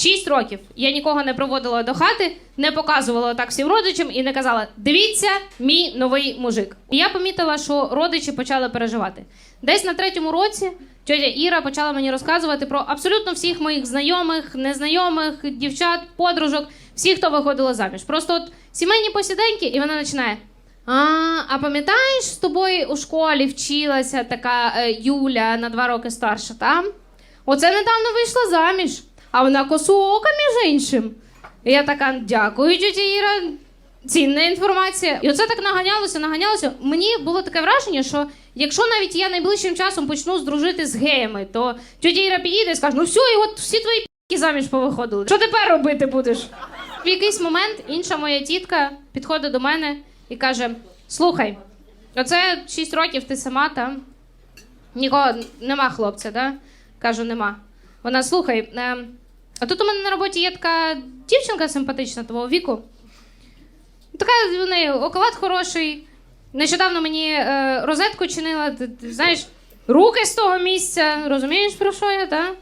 Шість років я нікого не проводила до хати, не показувала так всім родичам і не казала: дивіться, мій новий мужик. І я помітила, що родичі почали переживати. Десь на третьому році тьотя Іра почала мені розказувати про абсолютно всіх моїх знайомих, незнайомих, дівчат, подружок, всіх, хто виходила заміж. Просто от сімейні посіденьки, і вона починає. А, а пам'ятаєш, з тобою у школі вчилася така е, Юля на два роки старша, там? Оце недавно вийшла заміж, а вона косоока, між іншим. І я така, дякую, тітя Іра. Цінна інформація. І оце так наганялося, наганялося. Мені було таке враження, що якщо навіть я найближчим часом почну здружити з геями, то тітя Іра підійде і скаже: ну все, і от всі твої пі***ки заміж повиходили. Що тепер робити будеш? В якийсь момент інша моя тітка підходить до мене і каже: Слухай, оце 6 років ти сама там. Нікого нема хлопця, да? Кажу, нема. Вона слухай. Е, а тут у мене на роботі є така дівчинка симпатична твого віку. Така в неї оклад хороший. Нещодавно мені е, розетку чинила, ти, ти знаєш, руки з того місця. Розумієш, про що я, так?